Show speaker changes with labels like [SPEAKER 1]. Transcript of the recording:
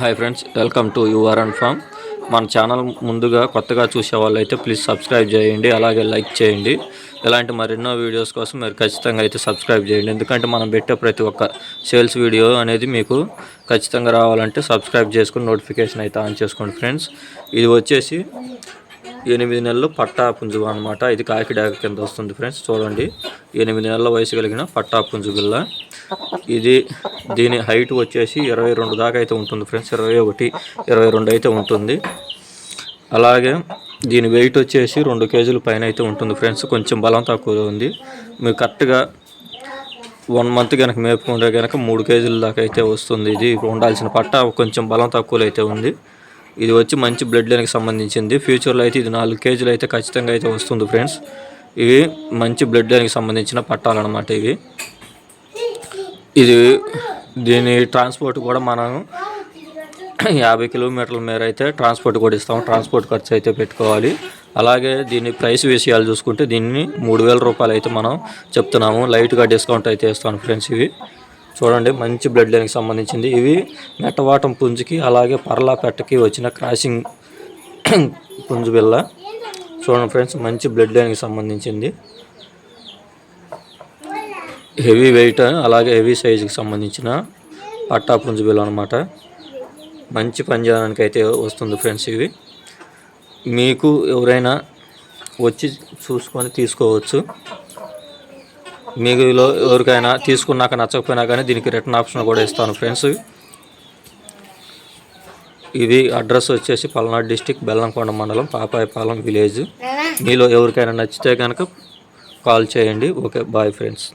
[SPEAKER 1] Hi friends welcome to your and farm మన channel ముందుగా కొత్తగా చూసే వాళ్ళు అయితే ప్లీజ్ సబ్స్క్రైబ్ చేయండి అలాగే లైక్ చేయండి. ఇలాంటి మరెన్నో వీడియోస్ కోసం మీరు ఖచ్చితంగా అయితే సబ్స్క్రైబ్ చేయండి. ఎందుకంటే మనం పెట్టే ప్రతి ఒక్క సేల్స్ వీడియో అనేది మీకు ఖచ్చితంగా రావాలంటే సబ్స్క్రైబ్ చేసుకుని నోటిఫికేషన్ అయితే ఆన్ చేసుకోండి ఫ్రెండ్స్ ఇది వచ్చేసి ఎనిమిది నెలలు పట్టా పుంజు అనమాట ఇది కాకిడాక కింద వస్తుంది ఫ్రెండ్స్ చూడండి. ఎనిమిది నెలల వయసు కలిగిన పట్టా పుంజు ఇది దీని హైట్ వచ్చేసి ఇరవై రెండు దాకా అయితే ఉంటుంది ఫ్రెండ్స్. ఇరవై ఒకటి ఇరవై రెండు అయితే ఉంటుంది. అలాగే దీని వెయిట్ వచ్చేసి రెండు కేజీల పైన అయితే ఉంటుంది ఫ్రెండ్స్. కొంచెం బలం తక్కువ ఉంది. మీరు కరెక్ట్గా వన్ మంత్ కనుక మేపుకుంటే కనుక మూడు కేజీల దాకా అయితే వస్తుంది. ఇది ఉండాల్సిన పట్ట కొంచెం బలం తక్కువలో అయితే ఉంది. ఇది వచ్చి మంచి బ్లడ్ లైన్కి సంబంధించింది. ఫ్యూచర్లో అయితే ఇది నాలుగు కేజీలు అయితే ఖచ్చితంగా అయితే వస్తుంది ఫ్రెండ్స్. ఇవి మంచి బ్లడ్ లైన్కి సంబంధించిన పట్టాలన్నమాట ఇవి. ఇది దీని ట్రాన్స్పోర్ట్ కూడా మనం యాభై కిలోమీటర్ల మేర అయితే ట్రాన్స్పోర్ట్ కూడా ఇస్తాం. ట్రాన్స్పోర్ట్ ఖర్చు అయితే పెట్టుకోవాలి. అలాగే దీని ప్రైస్ విషయాలు చూసుకుంటే దీన్ని మూడు వేల రూపాయలు అయితే మనం చెప్తున్నాము. లైట్గా డిస్కౌంట్ అయితే ఇస్తాను ఫ్రెండ్స్ ఇవి. చూడండి మంచి బ్లడ్ లైన్కి సంబంధించింది. ఇవి మెట్టవాటం పుంజుకి అలాగే పర్లా పెట్టకి వచ్చిన క్రాసింగ్ పుంజు బిల్ల చూడండి ఫ్రెండ్స్ మంచి బ్లడ్ లైన్కి సంబంధించింది. హెవీ వెయిట్ అలాగే హెవీ సైజుకి సంబంధించిన పట్టా పుంజు బిల్ల అనమాట మంచి పంజానానికి అయితే వస్తుంది ఫ్రెండ్స్ ఇవి. మీకు ఎవరైనా వచ్చి చూసుకొని తీసుకోవచ్చు. మీలో ఎవరికైనా తీసుకున్నాక నచ్చకపోయినా కానీ దీనికి రిటర్న్ ఆప్షన్ కూడా ఇస్తాను ఫ్రెండ్స్. ఇది అడ్రస్ వచ్చేసి పల్నాడు డిస్టిక్ బెల్లంకొండ మండలం పాపాయపాలెం విలేజ్. మీలో ఎవరికైనా నచ్చితే కనుక కాల్ చేయండి. Okay bye friends.